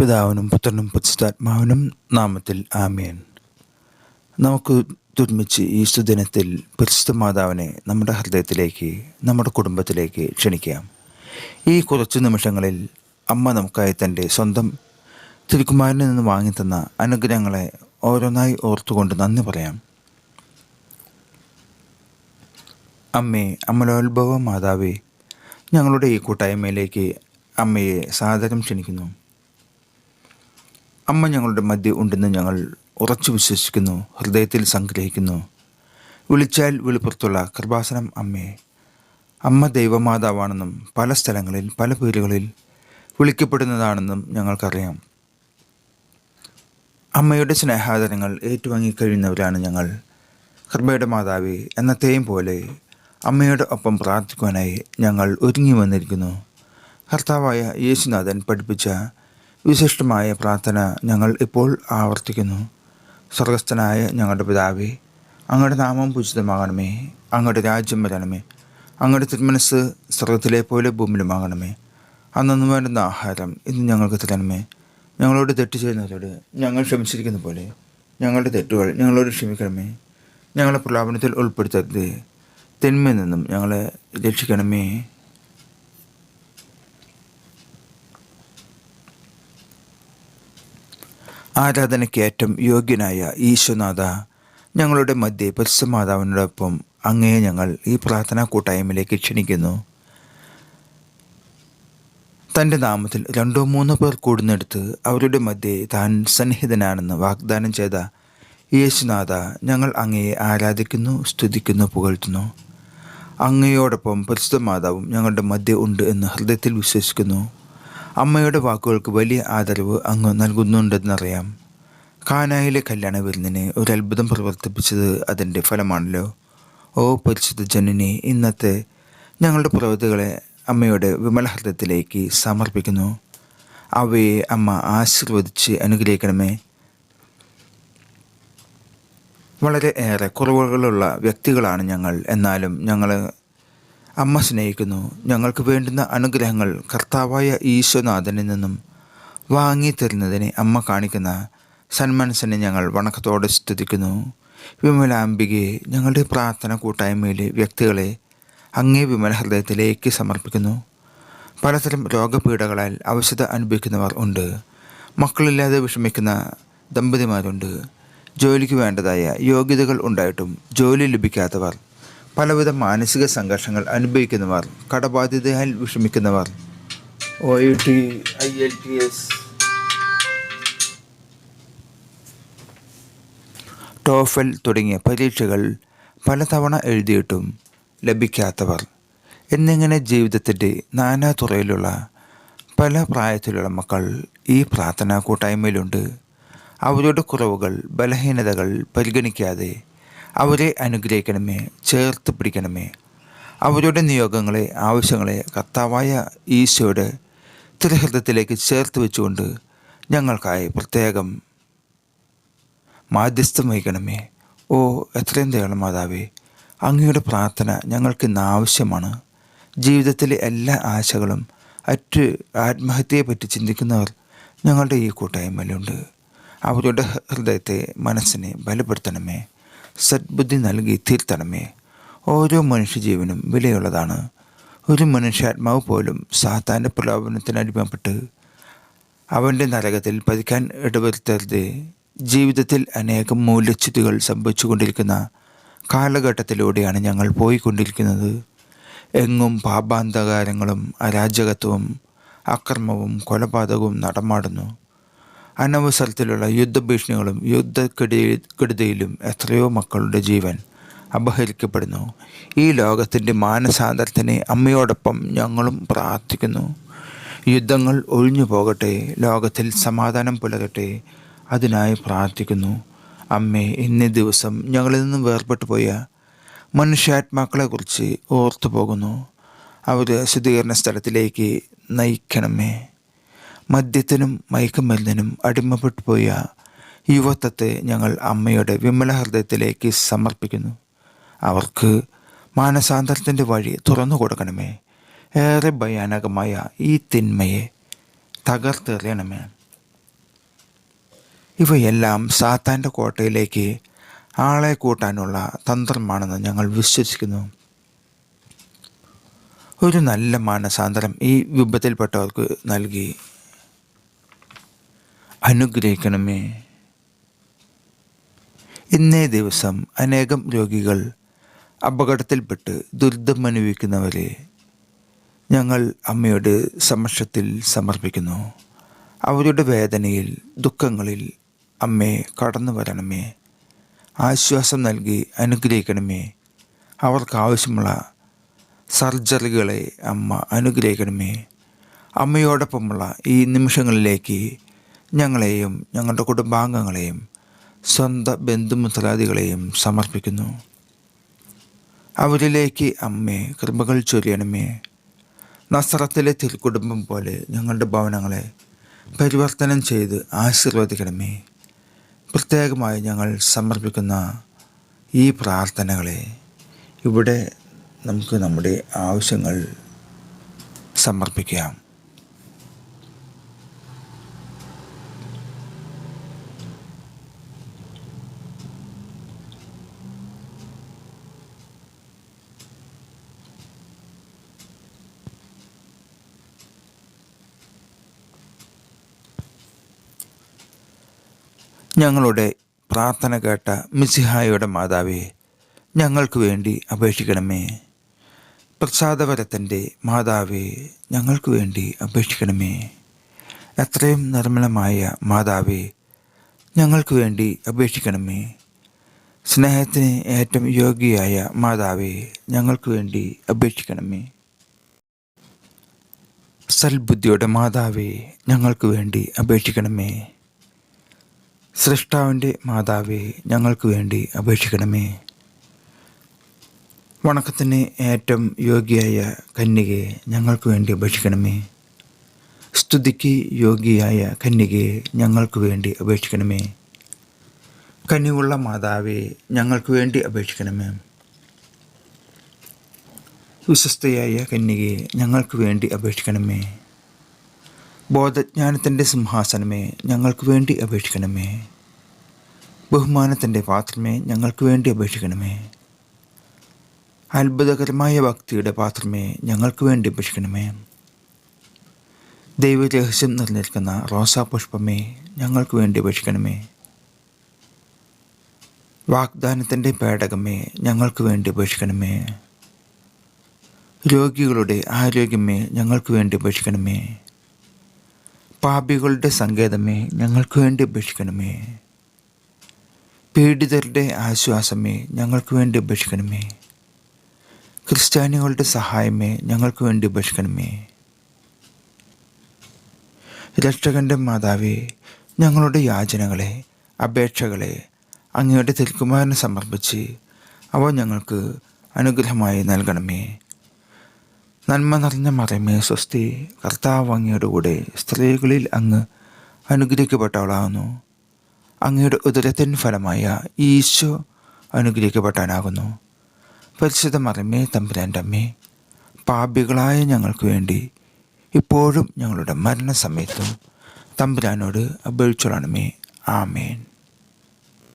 പിതാവിനും പുത്രനും പുസ്താത്മാവിനും നാമത്തിൽ ആമേൻ. നമുക്ക് തുർമിച്ച് ഈ സുദിനത്തിൽ പരിശുദ്ധ മാതാവിനെ നമ്മുടെ ഹൃദയത്തിലേക്ക് നമ്മുടെ കുടുംബത്തിലേക്ക് ക്ഷണിക്കാം. ഈ കുറച്ച് നിമിഷങ്ങളിൽ അമ്മ നമുക്കായി തന്റെ സ്വന്തം തിരുക്കുമാരനിൽ നിന്ന് വാങ്ങി തന്ന അനുഗ്രഹങ്ങളെ ഓരോന്നായി ഓർത്തുകൊണ്ട് നന്ദി പറയാം. അമ്മേ അമലോത്ഭവ മാതാവേ ഞങ്ങളുടെ ഈ കൂട്ടായ്മയിലേക്ക് അമ്മയെ സാദരം ക്ഷണിക്കുന്നു. അമ്മ ഞങ്ങളുടെ മധ്യ ഉണ്ടെന്ന് ഞങ്ങൾ ഉറച്ചു വിശ്വസിക്കുന്നു ഹൃദയത്തിൽ സംഗ്രഹിക്കുന്നു. വിളിച്ചാൽ വെളിപ്പുറത്തുള്ള കൃപാസനം അമ്മയെ അമ്മ ദൈവമാതാവാണെന്നും പല സ്ഥലങ്ങളിൽ പല പേരുകളിൽ വിളിക്കപ്പെടുന്നതാണെന്നും ഞങ്ങൾക്കറിയാം. അമ്മയുടെ സ്നേഹാദരങ്ങൾ ഏറ്റുവാങ്ങിക്കഴിയുന്നവരാണ് ഞങ്ങൾ. കൃപയുടെ മാതാവേ എന്നത്തെയും പോലെ അമ്മയുടെ ഒപ്പം പ്രാർത്ഥിക്കുവാനായി ഞങ്ങൾ ഒരുങ്ങി വന്നിരിക്കുന്നു. കർത്താവായ യേശുനാഥൻ പഠിപ്പിച്ച വിശിഷ്ടമായ പ്രാർത്ഥന ഞങ്ങൾ ഇപ്പോൾ ആവർത്തിക്കുന്നു. സ്വർഗസ്ഥനായ ഞങ്ങളുടെ പിതാവേ അങ്ങയുടെ നാമം പൂജിതമാകണമേ. അങ്ങയുടെ രാജ്യം വരണമേ. അങ്ങയുടെ തിരുമനസ് സ്വർഗത്തിലെ പോലെ ഭൂമിയിലുമാകണമേ. അന്നു വേണ്ടുന്ന ആഹാരം ഇന്ന് ഞങ്ങൾക്ക് തരണമേ. ഞങ്ങളോട് തെറ്റ് ചെയ്യുന്നവരോട് ഞങ്ങൾ ക്ഷമിച്ചിരിക്കുന്ന പോലെ ഞങ്ങളുടെ തെറ്റുകൾ ഞങ്ങളോട് ക്ഷമിക്കണമേ. ഞങ്ങളെ പ്രലാപനത്തിൽ ഉൾപ്പെടുത്തരുത്. തിന്മയിൽ നിന്നും ഞങ്ങളെ രക്ഷിക്കണമേ. ആരാധനയ്ക്ക് ഏറ്റവും യോഗ്യനായ ഈശ്വനാഥ ഞങ്ങളുടെ മധ്യ പരിശുമാതാവിനോടൊപ്പം അങ്ങയെ ഞങ്ങൾ ഈ പ്രാർത്ഥനാ കൂട്ടായ്മയിലേക്ക് ക്ഷണിക്കുന്നു. തന്റെ നാമത്തിൽ രണ്ടോ മൂന്നോ പേർ കൂടുന്നെടുത്ത് അവരുടെ മധ്യേ താൻ സന്നിഹിതനാണെന്ന് വാഗ്ദാനം ചെയ്ത യേശുനാഥ ഞങ്ങൾ അങ്ങയെ ആരാധിക്കുന്നു സ്തുതിക്കുന്നു പുകഴ്ത്തുന്നു. അങ്ങയോടൊപ്പം പരിശുദ്ധ മാതാവും ഞങ്ങളുടെ മധ്യ ഉണ്ട് എന്ന് ഹൃദയത്തിൽ വിശ്വസിക്കുന്നു. അമ്മയുടെ വാക്കുകൾക്ക് വലിയ ആദരവ് അങ്ങ് നൽകുന്നുണ്ടെന്നറിയാം. കാനായിലെ കല്യാണ വിരുന്നിന് ഒരു അത്ഭുതം പ്രവർത്തിപ്പിച്ചത് അതിന്റെ ഫലമാണല്ലോ. ഓ പരിശുദ്ധ ജനനി ഇന്നത്തെ ഞങ്ങളുടെ പ്രവൃത്തികളെ അമ്മയുടെ വിമലഹൃദയത്തിലേക്ക് സമർപ്പിക്കുന്നു. അവയെ അമ്മ ആശീർവദിച്ച് അനുഗ്രഹിക്കണമേ. വളരെ ഏറെ കുറവുകളുള്ള വ്യക്തികളാണ് ഞങ്ങൾ. എന്നാലും ഞങ്ങൾ അമ്മ സ്നേഹിക്കുന്നു. ഞങ്ങൾക്ക് വേണ്ടുന്ന അനുഗ്രഹങ്ങൾ കർത്താവായ ഈശ്വനാഥനിൽ നിന്നും വാങ്ങി തരുന്നതിനെ അമ്മ കാണിക്കുന്ന സന്മനസ്സിനെ ഞങ്ങൾ വണക്കത്തോടെ സ്തുതിക്കുന്നു. വിമലാംബികയെ ഞങ്ങളുടെ പ്രാർത്ഥന കൂട്ടായ്മയിലെ വ്യക്തികളെ അങ്ങേ വിമല ഹൃദയത്തിലേക്ക് സമർപ്പിക്കുന്നു. പലതരം രോഗപീഠകളാൽ അവശത അനുഭവിക്കുന്നവർ ഉണ്ട്. മക്കളില്ലാതെ വിഷമിക്കുന്ന ദമ്പതിമാരുണ്ട്. ജോലിക്ക് വേണ്ടതായ യോഗ്യതകൾ ഉണ്ടായിട്ടും ജോലി ലഭിക്കാത്തവർ പലവിധ മാനസിക സംഘർഷങ്ങൾ അനുഭവിക്കുന്നവർ കടബാധ്യതയാൽ വിഷമിക്കുന്നവർ. O U T IELTS TOEFL തുടങ്ങിയ പരീക്ഷകൾ പലതവണ എഴുതിയിട്ടും ലഭിക്കാത്തവർ എന്നിങ്ങനെ ജീവിതത്തിന്റെ നാനാ തുറയിലുള്ള പല പ്രായത്തിലുള്ള മക്കൾ ഈ പ്രാർത്ഥനാ കൂട്ടായ്മയിലുണ്ട്. അവരുടെ കുറവുകൾ ബലഹീനതകൾ പരിഗണിക്കാതെ അവരെ അനുഗ്രഹിക്കണമേ ചേർത്ത് പിടിക്കണമേ. അവരുടെ നിയോഗങ്ങളെ ആവശ്യങ്ങളെ കർത്താവായ ഈശോയുടെ തിരഹൃദയത്തിലേക്ക് ചേർത്ത് വെച്ചുകൊണ്ട് ഞങ്ങൾക്കായി പ്രത്യേകം മാധ്യസ്ഥം വഹിക്കണമേ. ഓ എത്രയും ദയാള മാതാവേ അങ്ങയുടെ പ്രാർത്ഥന ഞങ്ങൾക്ക് ഇന്ന് ആവശ്യമാണ്. ജീവിതത്തിലെ എല്ലാ ആശകളും അറ്റ് ആത്മഹത്യയെപ്പറ്റി ചിന്തിക്കുന്നവർ ഞങ്ങളുടെ ഈ കൂട്ടായ്മയിലുണ്ട്. അവരുടെ ഹൃദയത്തെ മനസ്സിനെ ബലപ്പെടുത്തണമേ. സദ്ബുദ്ധി നൽകി തീർത്തണമേ ഓരോ മനുഷ്യജീവനും വിലയുള്ളതാണ്. ഒരു മനുഷ്യാത്മാവ് പോലും സാത്താന്റെ പ്രലോഭനത്തിന് അടിമപ്പെട്ട് അവന്റെ നരകത്തിൽ പതിക്കാൻ ഇടവരുത്തരുത്. ജീവിതത്തിൽ അനേകം മൂല്യച്യുതികൾ സംഭവിച്ചുകൊണ്ടിരിക്കുന്ന കാലഘട്ടത്തിലൂടെയാണ് ഞങ്ങൾ പോയിക്കൊണ്ടിരിക്കുന്നത്. എങ്ങും പാപാന്തകാരങ്ങളും അരാജകത്വവും അക്രമവും കൊലപാതകവും നടമാടുന്നു. അനവസരത്തിലുള്ള യുദ്ധഭീഷണികളും യുദ്ധക്കെടുതി കെടുതിയിലും എത്രയോ മക്കളുടെ ജീവൻ അപഹരിക്കപ്പെടുന്നു. ഈ ലോകത്തിന്റെ മാനസാന്തരത്തിന് അമ്മയോടൊപ്പം ഞങ്ങളും പ്രാർത്ഥിക്കുന്നു. യുദ്ധങ്ങൾ ഒഴിഞ്ഞു പോകട്ടെ ലോകത്തിൽ സമാധാനം പുലരട്ടെ അതിനായി പ്രാർത്ഥിക്കുന്നു. അമ്മേ ഇന്നേ ദിവസം ഞങ്ങളിൽ നിന്നും വേർപെട്ടു പോയ മനുഷ്യാത്മാക്കളെക്കുറിച്ച് ഓർത്തു പോകുന്നു അവർ ശുദ്ധീകരണ സ്ഥലത്തിലേക്ക് നയിക്കണമേ. മദ്യത്തിനും മയക്കുമരുന്നിനും അടിമപ്പെട്ടു പോയ യുവത്വത്തെ ഞങ്ങൾ അമ്മയുടെ വിമല ഹൃദയത്തിലേക്ക് സമർപ്പിക്കുന്നു. അവർക്ക് മാനസാന്തരത്തിന്റെ വഴി തുറന്നു കൊടുക്കണമേ. ഏറെ ഭയാനകമായ ഈ തിന്മയെ തകർത്തെറിയണമേ. ഇവയെല്ലാം സാത്താന്റെ കോട്ടയിലേക്ക് ആളെ കൂട്ടാനുള്ള തന്ത്രമാണെന്ന് ഞങ്ങൾ വിശ്വസിക്കുന്നു. ഒരു നല്ല മാനസാന്തരം ഈ വിഭത്തിൽപ്പെട്ടവർക്ക് നൽകി അനുഗ്രഹിക്കണമേ. ഇന്നേ ദിവസം അനേകം രോഗികൾ അപകടത്തിൽപ്പെട്ട് ദുരിതം അനുഭവിക്കുന്നവരെ ഞങ്ങൾ അമ്മയുടെ സമക്ഷത്തിൽ സമർപ്പിക്കുന്നു. അവരുടെ വേദനയിൽ ദുഃഖങ്ങളിൽ അമ്മേ കടന്നു വരണമേ. ആശ്വാസം നൽകി അനുഗ്രഹിക്കണമേ. അവർക്കാവശ്യമുള്ള സർജറികളെ അമ്മ അനുഗ്രഹിക്കണമേ. അമ്മയോടൊപ്പമുള്ള ഈ നിമിഷങ്ങളിലേക്ക് ഞങ്ങളെയും ഞങ്ങളുടെ കുടുംബാംഗങ്ങളെയും സ്വന്തം ബന്ധുമുത്തലാദികളെയും സമർപ്പിക്കുന്നു. അവരിലേക്ക് അമ്മേ കൃപകൾ ചൊരിയണമേ. നസ്രത്തിലെ തിരുക്കുടുംബം പോലെ ഞങ്ങളുടെ ഭവനങ്ങളെ പരിവർത്തനം ചെയ്ത് ആശീർവദിക്കണമേ. പ്രത്യേകമായി ഞങ്ങൾ സമർപ്പിക്കുന്ന ഈ പ്രാർത്ഥനകളെ ഇവിടെ നമുക്ക് നമ്മുടെ ആവശ്യങ്ങൾ സമർപ്പിക്കാം. ഞങ്ങളുടെ പ്രാർത്ഥന കേട്ട മിസിഹായുടെ മാതാവേ ഞങ്ങൾക്ക് വേണ്ടി അപേക്ഷിക്കണമേ. പ്രസാദവരത്തിന്റെ മാതാവേ ഞങ്ങൾക്ക് വേണ്ടി അപേക്ഷിക്കണമേ. എത്രയും നിർമ്മലമായ മാതാവേ ഞങ്ങൾക്ക് വേണ്ടി അപേക്ഷിക്കണമേ. സ്നേഹത്തിന് ഏറ്റവും യോഗ്യയായ മാതാവേ ഞങ്ങൾക്ക് വേണ്ടി അപേക്ഷിക്കണമേ. സൽബുദ്ധിയുടെ മാതാവേ ഞങ്ങൾക്ക് വേണ്ടി അപേക്ഷിക്കണമേ. സൃഷ്ടാവിന്റെ മാതാവേ ഞങ്ങൾക്ക് വേണ്ടി അപേക്ഷിക്കണമേ. വണക്കത്തിന് ഏറ്റവും യോഗ്യയായ കന്യകയെ ഞങ്ങൾക്ക് വേണ്ടി അപേക്ഷിക്കണമേ. സ്തുതിക്ക് യോഗ്യയായ കന്യകയെ ഞങ്ങൾക്ക് വേണ്ടി അപേക്ഷിക്കണമേ. കനിവുള്ള മാതാവെ ഞങ്ങൾക്ക് വേണ്ടി അപേക്ഷിക്കണമേ. വിശ്വസ്തയായ കന്യകയെ ഞങ്ങൾക്ക് വേണ്ടി അപേക്ഷിക്കണമേ. ബോധജ്ഞാനത്തിന്റെ സിംഹാസനമേ ഞങ്ങൾക്ക് വേണ്ടി അപേക്ഷിക്കണമേ. ബഹുമാനത്തിന്റെ പാത്രമേ ഞങ്ങൾക്ക് വേണ്ടി അപേക്ഷിക്കണമേ. അത്ഭുതകരമായ ഭക്തിയുടെ പാത്രമേ ഞങ്ങൾക്ക് വേണ്ടി അപേക്ഷിക്കണമേ. ദൈവരഹസ്യം നിറഞ്ഞിരിക്കുന്ന റോസാപുഷ്പമേ ഞങ്ങൾക്ക് വേണ്ടി അപേക്ഷിക്കണമേ. വാഗ്ദാനത്തിന്റെ പേടകമേ ഞങ്ങൾക്ക് വേണ്ടി അപേക്ഷിക്കണമേ. രോഗികളുടെ ആരോഗ്യമേ ഞങ്ങൾക്ക് വേണ്ടി അപേക്ഷിക്കണമേ. പാപികളുടെ സങ്കേതമേ ഞങ്ങൾക്ക് വേണ്ടി അപേക്ഷിക്കണമേ. പീഡിതരുടെ ആശ്വാസമേ ഞങ്ങൾക്ക് വേണ്ടി അപേക്ഷിക്കണമേ. ക്രിസ്ത്യാനികളുടെ സഹായമേ ഞങ്ങൾക്ക് വേണ്ടി അപേക്ഷിക്കണമേ. രക്ഷകന്റെ മാതാവേ ഞങ്ങളുടെ യാചനകളെ അപേക്ഷകളെ അങ്ങയുടെ തിരുക്കുമാരനെ സമർപ്പിച്ച് അവ ഞങ്ങൾക്ക് അനുഗ്രഹമായി നൽകണമേ. നന്മ നിറഞ്ഞ മറമേ സ്വസ്തി കർത്താവ് അങ്ങയുടെ കൂടെ സ്ത്രീകളിൽ അങ്ങ് അനുഗ്രഹിക്കപ്പെട്ടവളാകുന്നു. അങ്ങയുടെ ഉദരത്തിൻ ഫലമായ ഈശോ അനുഗ്രഹിക്കപ്പെട്ടാനാകുന്നു. പരിശുദ്ധ മറമേ തമ്പുരാന്റെ അമ്മേ പാപികളായ ഞങ്ങൾക്ക് വേണ്ടി ഇപ്പോഴും ഞങ്ങളുടെ മരണസമയത്തും തമ്പുരാനോട് അപേക്ഷിച്ചോളണമേ. ആമേൻ.